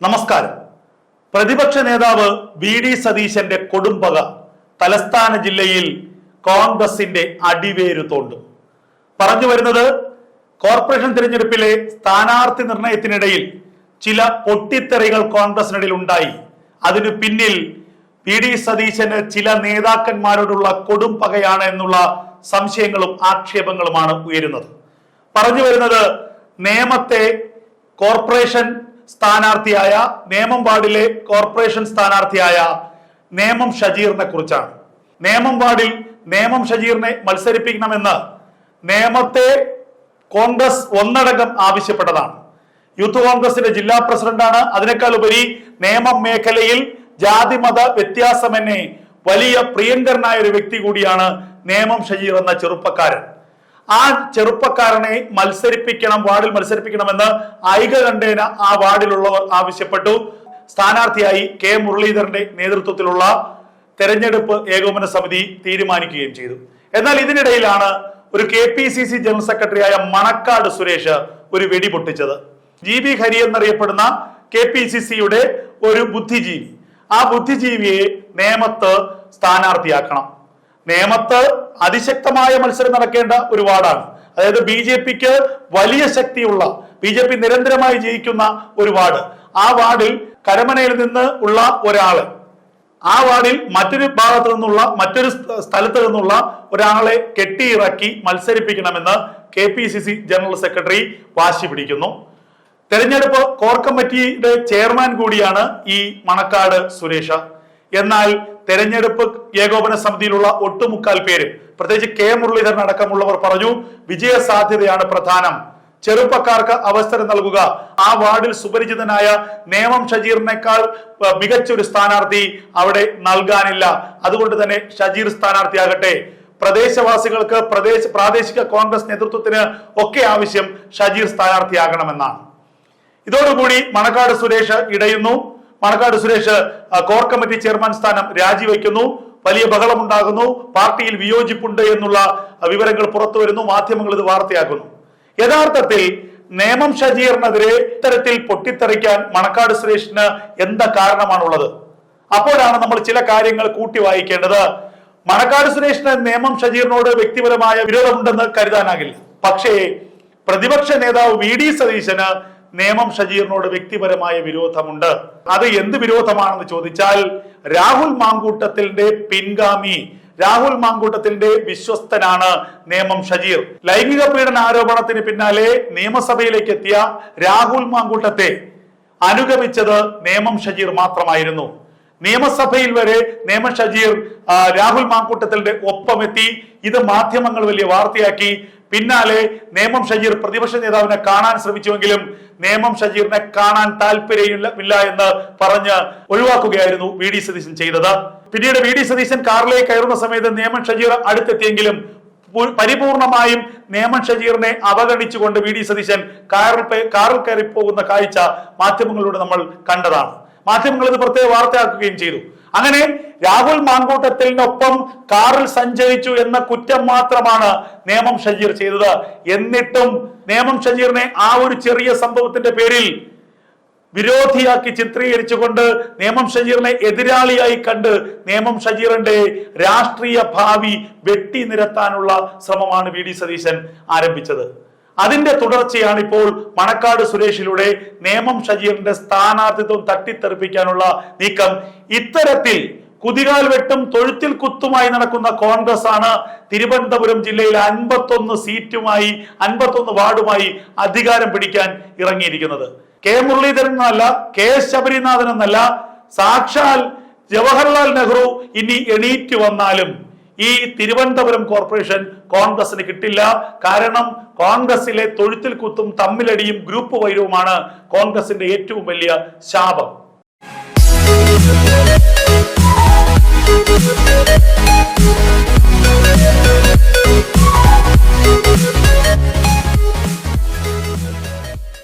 നമസ്കാരം. പ്രതിപക്ഷ നേതാവ് വി ഡി സതീശന്റെ കൊടുമ്പക തലസ്ഥാന ജില്ലയിൽ കോൺഗ്രസിന്റെ അടിവേരു തോണ്ടും. പറഞ്ഞു വരുന്നത് കോർപ്പറേഷൻ തിരഞ്ഞെടുപ്പിലെ സ്ഥാനാർത്ഥി നിർണയത്തിനിടയിൽ ചില പൊട്ടിത്തെറികൾ കോൺഗ്രസിനിടയിൽ ഉണ്ടായി. അതിനു പിന്നിൽ വി ഡി സതീശന് ചില നേതാക്കന്മാരോടുള്ള കൊടും പകയാണ് എന്നുള്ള സംശയങ്ങളും ആക്ഷേപങ്ങളുമാണ് ഉയരുന്നത്. പറഞ്ഞു വരുന്നത് നേമത്തെ കോർപ്പറേഷൻ സ്ഥാനാർത്ഥിയായ നേമം വാർഡിലെ കോർപ്പറേഷൻ സ്ഥാനാർത്ഥിയായ നേമം ഷജീറിനെ കുറിച്ചാണ്. നേമം വാർഡിൽ നേമം ഷജീറിനെ മത്സരിപ്പിക്കണമെന്ന് നേമത്തെ കോൺഗ്രസ് ഒന്നടങ്കം ആവശ്യപ്പെട്ടതാണ്. യൂത്ത് കോൺഗ്രസിന്റെ ജില്ലാ പ്രസിഡന്റാണ്. അതിനേക്കാൾ ഉപരി നേമം മേഖലയിൽ ജാതി മത വ്യത്യാസമെന്നെ വലിയ പ്രിയങ്കരനായ ഒരു വ്യക്തി കൂടിയാണ് നേമം ഷജീർ എന്ന ചെറുപ്പക്കാരൻ. ആ ചെറുപ്പക്കാരനെ മത്സരിപ്പിക്കണം വാർഡിൽ മത്സരിപ്പിക്കണമെന്ന് ഐക കണ്ടേന ആ വാർഡിലുള്ളവർ ആവശ്യപ്പെട്ടു. സ്ഥാനാർത്ഥിയായി കെ മുരളീധരന്റെ നേതൃത്വത്തിലുള്ള തെരഞ്ഞെടുപ്പ് ഏകോപന സമിതി തീരുമാനിക്കുകയും ചെയ്തു. എന്നാൽ ഇതിനിടയിലാണ് ഒരു K P C C general സെക്രട്ടറിയായ മണക്കാട് സുരേഷ് ഒരു വെടി പൊട്ടിച്ചത്. ജി ബി ഹരി എന്നറിയപ്പെടുന്ന കെ പി സി സിയുടെ ഒരു ബുദ്ധിജീവി. ആ ബുദ്ധിജീവിയെ നേമത്ത് സ്ഥാനാർത്ഥിയാക്കണം. നേമത്ത് അതിശക്തമായ മത്സരം നടക്കേണ്ട ഒരു വാർഡാണ്. അതായത് ബി ജെ പിക്ക് വലിയ ശക്തിയുള്ള ബി ജെ പി നിരന്തരമായി ജയിക്കുന്ന ഒരു വാർഡ്. ആ വാർഡിൽ കരമനയിൽ നിന്ന് ഉള്ള ഒരാൾ ആ വാർഡിൽ മറ്റൊരു ഭാഗത്തു നിന്നുള്ള മറ്റൊരു സ്ഥ- സ്ഥലത്ത് നിന്നുള്ള ഒരാളെ കെട്ടിയിറക്കി മത്സരിപ്പിക്കണമെന്ന് K P C C general secretary വാശി പിടിക്കുന്നു. തെരഞ്ഞെടുപ്പ് കോർ കമ്മിറ്റിയുടെ ചെയർമാൻ കൂടിയാണ് ഈ മണക്കാട് സുരേഷ്. എന്നാൽ തെരഞ്ഞെടുപ്പ് ഏകോപന സമിതിയിലുള്ള ഒട്ടുമുക്കാൽ പേര് പ്രത്യേകിച്ച് കെ. മുരളീധരൻ അടക്കമുള്ളവർ പറഞ്ഞു വിജയ സാധ്യതയാണ് പ്രധാനം. ചെറുപ്പക്കാർക്ക് അവസരം നൽകുക. ആ വാർഡിൽ സുപരിചിതനായ നേമം ഷജീറിനേക്കാൾ മികച്ച ഒരു സ്ഥാനാർത്ഥി അവിടെ നൽകാനില്ല. അതുകൊണ്ട് തന്നെ ഷജീർ സ്ഥാനാർത്ഥിയാകട്ടെ. പ്രദേശവാസികൾക്ക് പ്രദേശ പ്രാദേശിക കോൺഗ്രസ് നേതൃത്വത്തിന് ഒക്കെ ആവശ്യം ഷജീർ സ്ഥാനാർത്ഥിയാകണമെന്നാണ്. ഇതോടുകൂടി Manakkad Suresh ഇടയുന്നു. Manakkad Suresh core committee chairman സ്ഥാനം രാജിവെക്കുന്നു. വലിയ ബഹളമുണ്ടാകുന്നു. പാർട്ടിയിൽ വിയോജിപ്പുണ്ട് എന്നുള്ള വിവരങ്ങൾ പുറത്തു വരുന്നു. മാധ്യമങ്ങൾ ഇത് വാർത്തയാക്കുന്നു. യഥാർത്ഥത്തിൽ നേമം ഷജീറിനെതിരെ ഇത്തരത്തിൽ പൊട്ടിത്തെറിക്കാൻ മണക്കാട് സുരേഷിന് എന്താ കാരണമാണുള്ളത്? അപ്പോഴാണ് നമ്മൾ ചില കാര്യങ്ങൾ കൂട്ടി വായിക്കേണ്ടത്. മണക്കാട് സുരേഷിന് നേമം ഷജീറിനോട് വ്യക്തിപരമായ വിരോധമുണ്ടെന്ന് കരുതാനാകില്ല. പക്ഷേ പ്രതിപക്ഷ നേതാവ് വി ഡി സതീശന് നേമം ഷജീറിനോട് വ്യക്തിപരമായ വിരോധമുണ്ട്. അത് എന്ത് വിരോധമാണെന്ന് ചോദിച്ചാൽ രാഹുൽ മാങ്കൂട്ടത്തിന്റെ പിൻഗാമി രാഹുൽ മാങ്കൂട്ടത്തിന്റെ വിശ്വസ്തനാണ് നിയമം ഷജീർ. ലൈംഗിക പീഡന ആരോപണത്തിന് പിന്നാലെ നിയമസഭയിലേക്ക് എത്തിയ രാഹുൽ മാങ്കൂട്ടത്തെ അനുഗമിച്ചത് നിയമം ഷജീർ മാത്രമായിരുന്നു. നിയമസഭയിൽ വരെ നേമം ഷജീർ രാഹുൽ മാങ്കൂട്ടത്തിന്റെ ഒപ്പമെത്തി. ഇത് മാധ്യമങ്ങൾ വലിയ വാർത്തയാക്കി. പിന്നാലെ നേമം ഷജീർ പ്രതിപക്ഷ നേതാവിനെ കാണാൻ ശ്രമിച്ചുവെങ്കിലും നേമം ഷജീറിനെ കാണാൻ താല്പര്യമില്ല എന്ന് പറഞ്ഞ് ഒഴിവാക്കുകയായിരുന്നു വി ഡി സതീശൻ ചെയ്തത്. പിന്നീട് വി ഡി സതീശൻ കാറിലേക്ക് കയറുന്ന സമയത്ത് നേമം ഷജീർ അടുത്തെത്തിയെങ്കിലും പരിപൂർണമായും നേമൻ ഷജീറിനെ അവഗണിച്ചുകൊണ്ട് വി ഡി സതീശൻ കാറിൽ കാറിൽ കയറി പോകുന്ന കാഴ്ച മാധ്യമങ്ങളിലൂടെ നമ്മൾ കണ്ടതാണ്. മാധ്യമങ്ങൾ ഇത് പ്രത്യേക വാർത്തയാക്കുകയും ചെയ്തു. അങ്ങനെ രാഹുൽ മാങ്കൂട്ടത്തിനൊപ്പം കാറിൽ സഞ്ചരിച്ചു എന്ന കുറ്റം മാത്രമാണ് നേമം ഷജീർ ചെയ്തത്. എന്നിട്ടും നേമം ഷജീറിനെ ആ ഒരു ചെറിയ സംഭവത്തിന്റെ പേരിൽ വിരോധിയാക്കി ചിത്രീകരിച്ചുകൊണ്ട് നേമം ഷജീറിനെ എതിരാളിയായി കണ്ട് നേമം ഷജീറിന്റെ രാഷ്ട്രീയ ഭാവി വെട്ടി നിരത്താനുള്ള ശ്രമമാണ് വി ഡി സതീശൻ ആരംഭിച്ചത്. അതിന്റെ തുടർച്ചയാണ് ഇപ്പോൾ മണക്കാട് സുരേഷിലൂടെ നേമം ഷജീറിന്റെ സ്ഥാനാർത്ഥിത്വം തട്ടിത്തെറിപ്പിക്കാനുള്ള നീക്കം. ഇത്തരത്തിൽ കുതികാൽ വെട്ടും തൊഴുത്തിൽ കുത്തുമായി നടക്കുന്ന കോൺഗ്രസ് ആണ് തിരുവനന്തപുരം ജില്ലയിൽ അൻപത്തൊന്ന് സീറ്റുമായി അൻപത്തൊന്ന് വാർഡുമായി അധികാരം പിടിക്കാൻ ഇറങ്ങിയിരിക്കുന്നത്. കെ മുരളീധരൻ എന്നല്ല കെ ശബരിനാഥൻ എന്നല്ല സാക്ഷാൽ ജവഹർലാൽ നെഹ്റു ഇനി എണീറ്റ് വന്നാലും ഈ തിരുവനന്തപുരം കോർപ്പറേഷൻ കോൺഗ്രസിന് കിട്ടില്ല. കാരണം കോൺഗ്രസിലെ തൊഴുത്തിൽ കുത്തും തമ്മിലടിയും ഗ്രൂപ്പ് വൈരവുമാണ് കോൺഗ്രസിന്റെ ഏറ്റവും വലിയ ശാപം. Thank you.